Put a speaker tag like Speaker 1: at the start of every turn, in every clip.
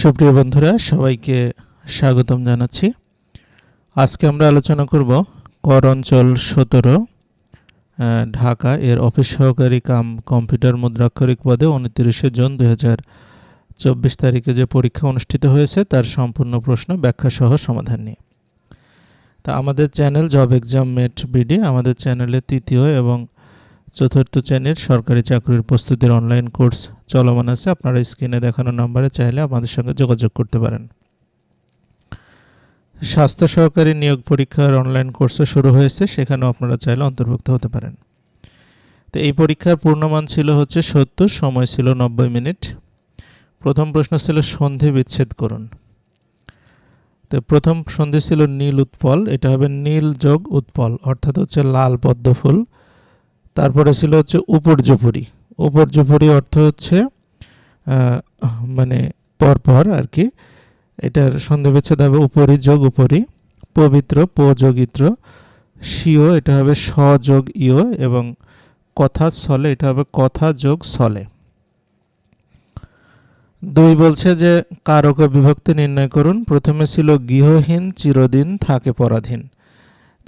Speaker 1: সুপ্রিয় বন্ধুরা, সবাইকে স্বাগতম জানাচ্ছি। আজকে আমরা আলোচনা করব কর অঞ্চল সতেরো ঢাকা। এর অফিস সহকারী কাম কম্পিউটার মুদ্রাক্ষরিক পদে উনত্রিশে জুন দুই হাজার চব্বিশ তারিখে যে পরীক্ষা অনুষ্ঠিত হয়েছে, তার সম্পূর্ণ প্রশ্ন ব্যাখ্যা সহ সমাধান নিয়ে। তা আমাদের channel job exam mate BD, আমাদের চ্যানেলে তৃতীয় এবং চতুর্থ শ্রেণির সরকারি চাকরির প্রস্তুতির অনলাইন কোর্স চলমান আছে। আপনারা স্ক্রিনে দেখানো নম্বরে চাইলে আমাদের সঙ্গে যোগাযোগ করতে পারেন। স্বাস্থ্য সহকারী নিয়োগ পরীক্ষার অনলাইন কোর্সও শুরু হয়েছে, সেখানেও আপনারা চাইলে অন্তর্ভুক্ত হতে পারেন। তো এই পরীক্ষার পূর্ণমান ছিল হচ্ছে সত্তর, সময় ছিল নব্বই মিনিট। প্রথম প্রশ্ন ছিল সন্ধি বিচ্ছেদ করুন। তো প্রথম সন্ধি ছিল নীল উৎপল, এটা হবে নীল যোগ উৎপল, অর্থাৎ হচ্ছে লাল পদ্মফুল ফুল। তারপরে ছিল হচ্ছে উপর্যুপুরি। উপর্যুপুরি অর্থ হচ্ছে মানে পরপর আর কি। এটার সন্ধি বিচ্ছেদ হবে উপরি যোগ উপরি, পবিত্র প যোগিত্র সিও এটা হবে স যোগ ইয় এবং কথা ছলে, এটা হবে কথা যোগ ছলে। দুই বলছে যে কারক বিভক্তি নির্ণয় করুন। প্রথমে ছিল গৃহহীন, চিরদিন থাকে পরাধীন।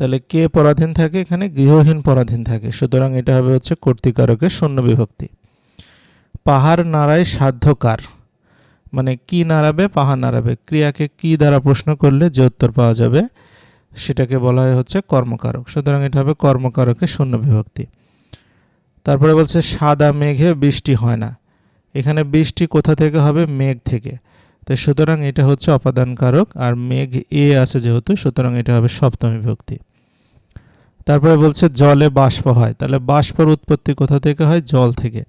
Speaker 1: তাহলে কে পরাধীন থাকে? এখানে গৃহহীন পরাধীন থাকে। সুতরাং এটা হবে হচ্ছে কর্তৃকারকের শূন্য বিভক্তি। পাহাড় নাড়ায় সাধ্যকার। মানে কি নাড়াবে? পাহাড় নাড়াবে। ক্রিয়াকে কি দ্বারা প্রশ্ন করলে যে উত্তর পাওয়া যাবে? সেটাকে বলা হয় হচ্ছে কর্মকারক। সুতরাং এটা হবে কর্মকারকের শূন্য বিভক্তি। তারপরে বলছে, সাদা মেঘে বৃষ্টি হয় না। এখানে বৃষ্টি কোথা থেকে হবে? মেঘ থেকে। তো সুতরাং এটা হচ্ছে অপাদানকারক আর মেঘ এ আছে যেহেতু, সুতরাং এটা হবে সপ্তমী বিভক্তি। তারপরে বলছে জলে বাষ্প হয়। তাহলে বাষ্পর উৎপত্তি কোথা থেকে হয়? জল থেকে।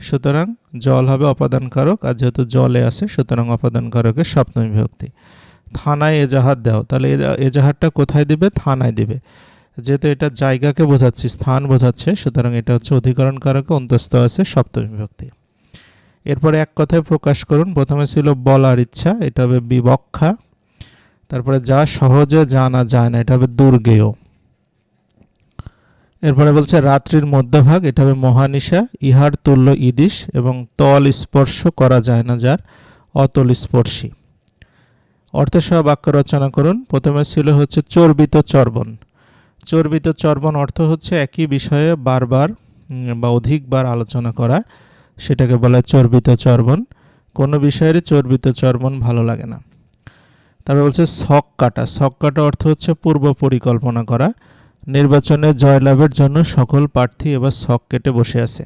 Speaker 1: সুতরাং জল হবে অপাদান কারক আর যেহেতু জলে আছে, সুতরাং অপাদান কারকের সপ্তমী বিভক্তি। থানায় এজাহার দাও। তাহলে এজা- এজাহারটা কোথায় দিবে? থানায় দিবে। যেহেতু এটা জায়গাকে বোঝাচ্ছি, স্থান বোঝাচ্ছে, সুতরাং এটা হচ্ছে অধিকরণ কারকে অন্তস্থ আছে সপ্তমী বিভক্তি। এরপরে এক কথায় প্রকাশ করুন। প্রথমে ছিল বলার ইচ্ছা, এটা হবে বিবক্ষা। তারপরে যা সহজে জানা যায় না, এটা হবে দুর্গেয়। এরপরে বলছে, রাত্রির মধ্যভাগ, এটা হবে মহানিশা, ইহার তুল্য ইদিশ এবং তল স্পর্শ করা যায় না যার অতল স্পর্শী। অর্থসহ বাক্য রচনা করুন। প্রথমে ছিল হচ্ছে চর্বিত চর্বণ। চর্বিত চর্বণ অর্থ হচ্ছে একই বিষয়ে বারবার বা অধিকবার আলোচনা করা। সেটাকে বলা চর্বিত চর্বণ। কোনো বিষয়েরই চর্বিত চর্বণ ভালো লাগে না। তারপর বলছে শখ কাটা। শখ কাটা অর্থ হচ্ছে পূর্ব পরিকল্পনা করা। নির্বাচনে জয়লাভের জন্য সকল প্রার্থী এবার শখ কেটে বসে আছে।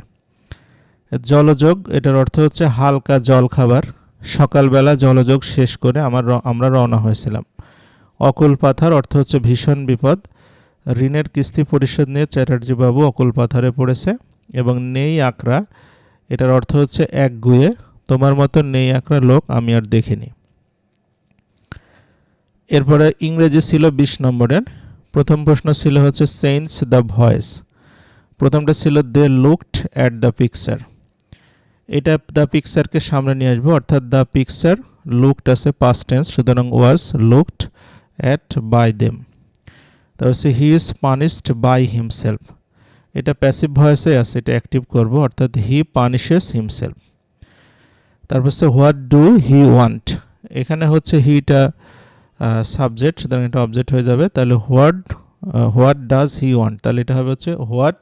Speaker 1: জলযোগ, এটার অর্থ হচ্ছে হালকা জল খাবার সকালবেলা জলযোগ শেষ করে আমার আমরা রওনা হয়েছিলাম। অকুল পাথার অর্থ হচ্ছে ভীষণ বিপদ। ঋণের কিস্তি পরিশোধ নিয়ে চ্যাটার্জি বাবু অকুল পাথারে পড়েছে এবং নেই আকরা এটার অর্থ হচ্ছে এক গুয়ে। তোমার মতো নেই আকরা লোক আমি আর দেখিনি। এরপরে ইংরেজি ছিল বিশ নম্বরের। প্রথম প্রশ্ন ছিল হচ্ছে সেন্স দ্য ভয়েস প্রথমটা ছিল they looked at the picture এটা দ্য পিকচারকে সামনে নিয়ে আসব, অর্থাৎ দ্য পিকচার লুকড আছে পাস্ট টেন্স সুতরাং was looked at by them তারপর হচ্ছে he is punished by himself এটা প্যাসিভ ভয়েসে আছে, এটা অ্যাক্টিভ করব, অর্থাৎ হি পানিশেস হিমসেলফ তারপর হচ্ছে হোয়াট ডু হি ওয়ান্ট এখানে হচ্ছে হিটা সাবজেক্ট সুতরাং এটা অবজেক্ট হয়ে যাবে। তাহলে what what does he want তাহলে এটা হবে হচ্ছে what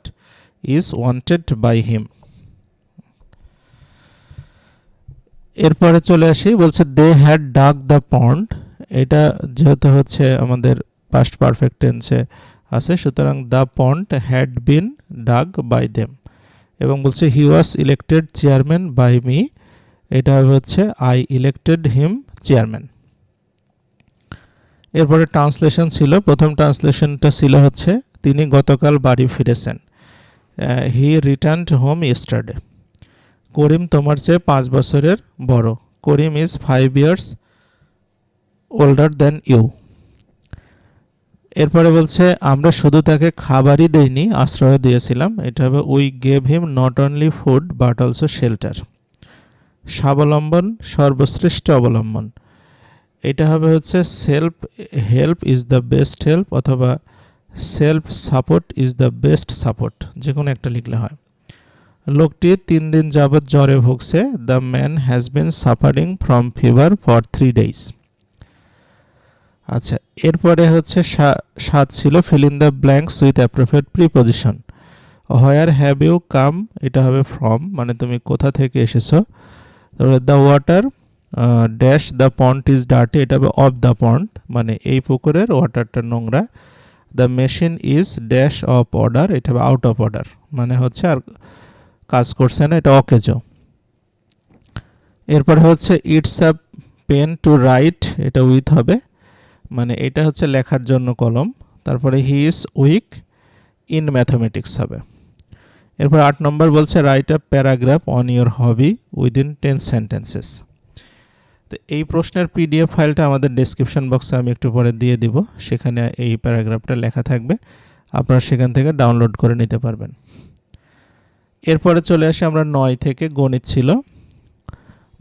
Speaker 1: is wanted by him এরপরে চলে আসি, বলছে they had dug the pond এটা যেহেতু হচ্ছে আমাদের পাস্ট পারফেক্ট টেন্সে আছে, সুতরাং দ্য পন্ড হ্যাড বিন ডাক বাই দেম এবং বলছে he was elected chairman by me এটা হচ্ছে আই ইলেক্টেড হিম চেয়ারম্যান এরপরে ট্রান্সলেশন ছিল। প্রথম ট্রান্সলেশনটা ছিল হচ্ছে তিনি গতকাল বাড়ি ফিরেছেন। He return home ইস্টারডে। করিম তোমার চেয়ে পাঁচ বছরের বড়। Karim is five years older than you. এরপরে বলছে, আমরা শুধু তাকে খাবারই দেইনি আশ্রয় দিয়েছিলাম। এটা হবে we gave him not only food but also shelter স্বাবলম্বন, সর্বশ্রেষ্ঠ অবলম্বন। এটা হবে হচ্ছে self help is the best help অথবা self support is the best support যে কোনো একটা লিখলে হয়। লোকটি তিন দিন যাবৎ জ্বরে ভুগছে the man has been suffering from fever for three days আচ্ছা এরপরে হচ্ছে সাত ছিল fill in the blanks with appropriate preposition where have you come এটা হবে ফ্রম মানে তুমি কোথা থেকে এসেছ? তারপরে the water dash the pond is dirty এটা হবে অফ দ্য পন্ট মানে এই পুকুরের ওয়াটারটা নোংরা। The machine is dash of order এটা হবে আউট অফ অর্ডার মানে হচ্ছে আর কাজ করছে না, এটা অকেজো। এরপরে হচ্ছে it's a pen to write এটা উইথ হবে মানে এটা হচ্ছে লেখার জন্য কলম। তারপরে he is weak in mathematics হবে। এরপর আট নম্বর বলছে write a paragraph on your hobby within ten sentences তো এই প্রশ্নের পিডিএফ ফাইলটা আমাদের ডেসক্রিপশন বক্সে আমি একটু পরে দিয়ে দিব। সেখানে এই প্যারাগ্রাফটা লেখা থাকবে। আপনারা সেখান থেকে ডাউনলোড করে নিতে পারবেন। এরপরে চলে আসি আমরা নয় থেকে গণিত ছিল।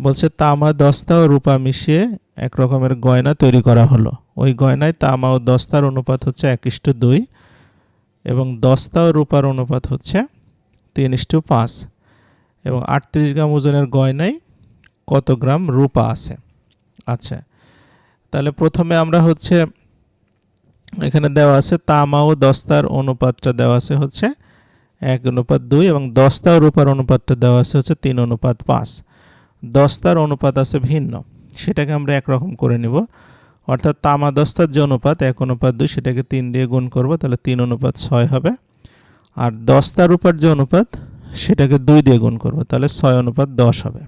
Speaker 1: বলছে, তামা, দস্তা ও রূপা মিশিয়ে এক রকমের গয়না তৈরি করা হলো। ওই গয়নায় তামা ও দস্তার অনুপাত হচ্ছে এক ইস্টু দুই এবং দস্তা ও রূপার অনুপাত হচ্ছে তিন ইস্টু পাঁচ এবং আটত্রিশ গ্রাম ওজনের গয়নায় কত গ্রাম রূপা আছে? আচ্ছা তাহলে প্রথমে আমরা হচ্ছে এখানে দেওয়া আছে তামা ও দস্তার অনুপাতটা দেওয়া আছে হচ্ছে এক অনুপাত দুই এবং দস্তা ও রূপার অনুপাতটা দেওয়া আছে হচ্ছে তিন অনুপাত পাঁচ। দস্তার অনুপাত আছে ভিন্ন, সেটাকে আমরা একরকম করে নিব। অর্থাৎ তামা দস্তার যে অনুপাত, এক অনুপাত দুই, সেটাকে তিন দিয়ে গুণ করব, তাহলে তিন অনুপাত ছয় হবে। আর দস্তার উপর যে অনুপাত, সেটাকে দুই দিয়ে গুণ করব, তাহলে ছয় অনুপাত দশ হবে।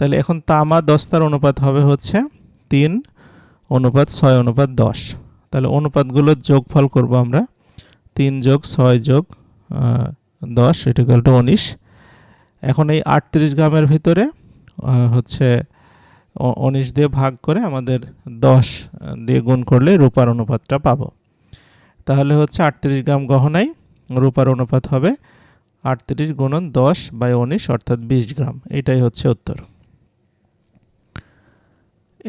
Speaker 1: তাহলে এখন তামা দস্তার অনুপাত হবে হচ্ছে তিন অনুপাত ছয় অনুপাত দশ। তাহলে অনুপাতগুলোর যোগফল করব আমরা তিন যোগ ছয় যোগ দশ, এটা গেলটা উনিশ। এখন এই আটত্রিশ গ্রামের ভিতরে হচ্ছে উনিশ দিয়ে ভাগ করে আমাদের দশ দিয়ে গুণ করলে রূপার অনুপাতটা পাবো। তাহলে হচ্ছে আটত্রিশ গ্রাম গহনায় রূপার অনুপাত হবে আটত্রিশ গুণন দশ বাই উনিশ, অর্থাৎ বিশ গ্রাম। এটাই হচ্ছে উত্তর।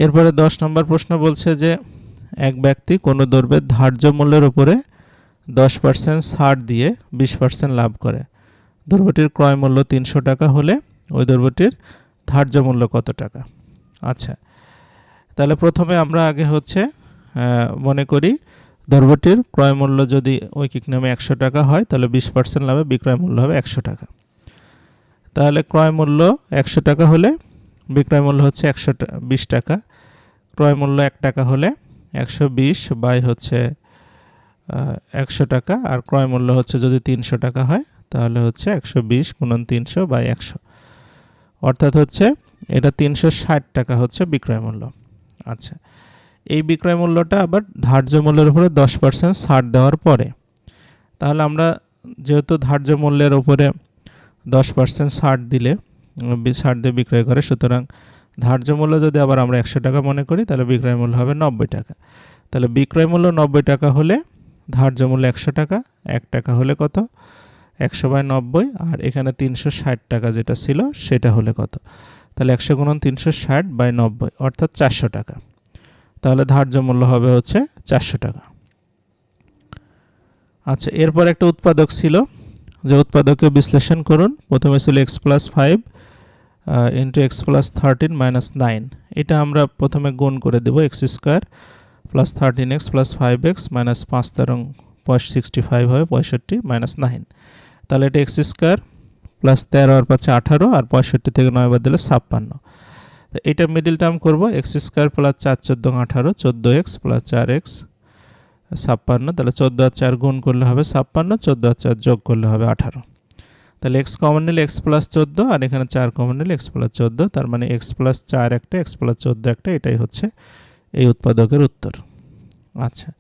Speaker 1: এরপরে দশ নম্বর প্রশ্ন বলছে যে, এক ব্যক্তি কোনো দ্রব্যের ধার্য মূল্যের উপরে দশ পার্সেন্ট ছাড় দিয়ে বিশ পার্সেন্ট লাভ করে। দ্রব্যটির ক্রয় মূল্য তিনশো টাকা হলে ওই দ্রব্যটির ধার্য মূল্য কত টাকা? আচ্ছা তাহলে প্রথমে আমরা আগে হচ্ছে মনে করি দ্রব্যটির ক্রয় মূল্য যদি ঐকিক নামে একশো টাকা হয়, তাহলে বিশ পার্সেন্ট লাভে বিক্রয় মূল্য হবে একশো টাকা। তাহলে ক্রয় মূল্য একশো টাকা হলে বিক্রয় মূল্য হচ্ছে একশো বিশ টাকা, ক্রয় মূল্য এক টাকা হলে একশো বিশ বাই হচ্ছে একশো টাকা, আর ক্রয় মূল্য হচ্ছে যদি তিনশো টাকা হয়, তাহলে হচ্ছে একশো বিশ গুণন তিনশো বাই একশো। অর্থাৎ হচ্ছে এটা তিনশো ষাট টাকা হচ্ছে বিক্রয় মূল্য। আচ্ছা এই বিক্রয় মূল্যটা আবার ধার্য মূল্যের উপরে দশ পার্সেন্ট ছাড় দেওয়ার পরে, তাহলে আমরা যেহেতু ধার্য মূল্যের উপরে দশ পার্সেন্ট ছাড় দিলে ছাড় দিয়ে বিক্রয় করে। সুতরাং ধার্য মূল্য যদি আবার আমরা একশো টাকা মনে করি, তাহলে বিক্রয় মূল্য হবে নব্বই টাকা। তাহলে বিক্রয় মূল্য নব্বই টাকা হলে ধার্য মূল্য একশো টাকা, এক টাকা হলে কত? একশো বাই নব্বই, আর এখানে তিনশো ষাট টাকা যেটা ছিল সেটা হলে কত? তাহলে একশো গুণন তিনশো ষাট বাই নব্বই, অর্থাৎ চারশো টাকা। তাহলে ধার্য মূল্য হবে হচ্ছে চারশো টাকা। আচ্ছা এরপর একটা উৎপাদক ছিল। যে উৎপাদকে বিশ্লেষণ করুন, প্রথমে ছিল x plus five into x plus thirteen minus nine এটা আমরা প্রথমে গুণ করে দেবো x square plus thirteen x plus five x minus পাঁচ তেরো সিক্সটি ফাইভ হবে পঁয়ষট্টি মাইনাস নাইন তাহলে এটা এক্স স্কোয়ার প্লাস তেরো আর পাচ্ছে আঠারো আর পঁয়ষট্টি থেকে নয় বাদ দিলে ছাপ্পান্ন। এটা মিডিল টার্ম করব এক্স স্কোয়ার প্লাস চার, চোদ্দ, আঠারো, চোদ্দ এক্স প্লাস চার এক্স ছাপ্পান্ন, তাহলে চোদ্দ আর চার গুণ করলে হবে ছাপ্পান্ন, চোদ্দ আর চার যোগ করলে হবে আঠারো। তাহলে এক্স কমন নিলে এক্স প্লাস চোদ্দ আর এখানে চার কমন নিলে এক্স প্লাস চোদ্দ, তার মানে এক্স প্লাস চার একটা এক্স প্লাস চোদ্দ একটা, এটাই হচ্ছে এই উৎপাদকের উত্তর। আচ্ছা।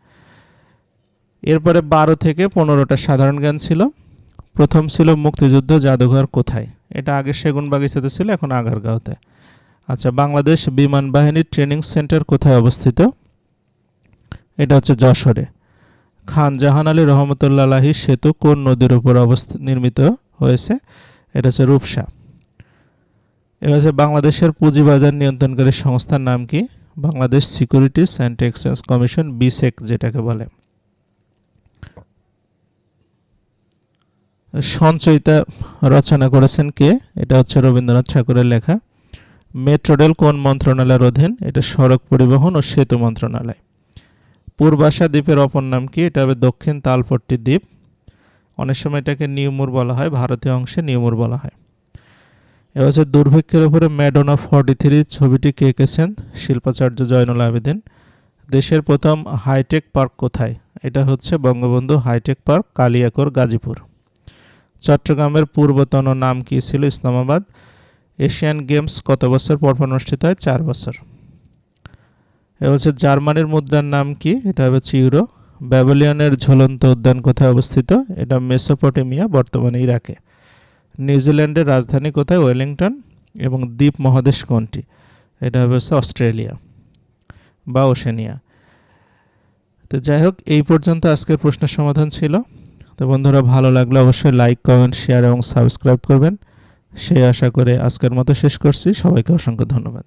Speaker 1: এরপরে বারো থেকে পনেরোটা সাধারণ জ্ঞান ছিল। প্রথম ছিল মুক্তিযুদ্ধ জাদুঘর কোথায়? এটা আগে সেগুন বাগিচাতে ছিল, এখন আগারগাঁওতে। আচ্ছা বাংলাদেশ বিমান বাহিনীর ট্রেনিং সেন্টার কোথায় অবস্থিত? এটা হচ্ছে যশোরে। খান জাহান আলী রহমতুল্লাহি সেতু কোন নদীর উপর অবস্থিত নির্মিত হয়েছে? এটা হচ্ছে রূপসা। এবার হচ্ছে বাংলাদেশের পুঁজিবাজার নিয়ন্ত্রণকারী সংস্থার নাম কি? Bangladesh securities and exchange commission, BSEC যেটাকে বলে। সঞ্চয়িতা রচনা করেছেন কে? এটা হচ্ছে রবীন্দ্রনাথ ঠাকুরের লেখা। মেট্রো রেল কোন মন্ত্রণালয়ের অধীন? এটা সড়ক পরিবহন ও সেতু মন্ত্রণালয়। পূর্বাশা দ্বীপের অপর নাম কি? এটা হবে দক্ষিণ তালপট্টি দ্বীপ। অনেক সময় এটাকে নিউমুর বলা হয়, ভারতীয় অংশে নিউমুর বলা হয়। হচ্ছে দুর্ভিক্ষের উপরে ম্যাডন ফর্টি থ্রি ছবিটি কে এঁকেছেন? শিল্পাচার্য জয়নুল আবেদিন। দেশের প্রথম হাইটেক পার্ক কোথায়? এটা হচ্ছে Bangabandhu hi tech park Kaliakair Gazipur. চট্টগ্রামের পূর্বতন নাম কি ছিল? ইসলামাবাদ। এশিয়ান গেমস কত বছর পর অনুষ্ঠিত হয়? চার বছর। হচ্ছে জার্মানির মুদ্রার নাম কি? এটা হচ্ছে ইউরো। ব্যাবিলিয়নের ঝুলন্ত উদ্যান কোথায় অবস্থিত? এটা মেসোপটেমিয়া, বর্তমানে ইরাকে। নিউজিল্যান্ডের রাজধানী কোথায়? ওয়েলিংটন। এবং দ্বীপ মহাদেশ কোনটি? এটা হচ্ছে অস্ট্রেলিয়া বা ওশেনিয়া। তো যাই হোক, এই পর্যন্ত আজকের প্রশ্নের সমাধান ছিল। তো বন্ধুরা, ভালো লাগলে অবশ্যই লাইক, কমেন্ট, শেয়ার এবং সাবস্ক্রাইব করবেন। সেই আশা করে আজকের মতো শেষ করছি। সবাইকে অসংখ্য ধন্যবাদ।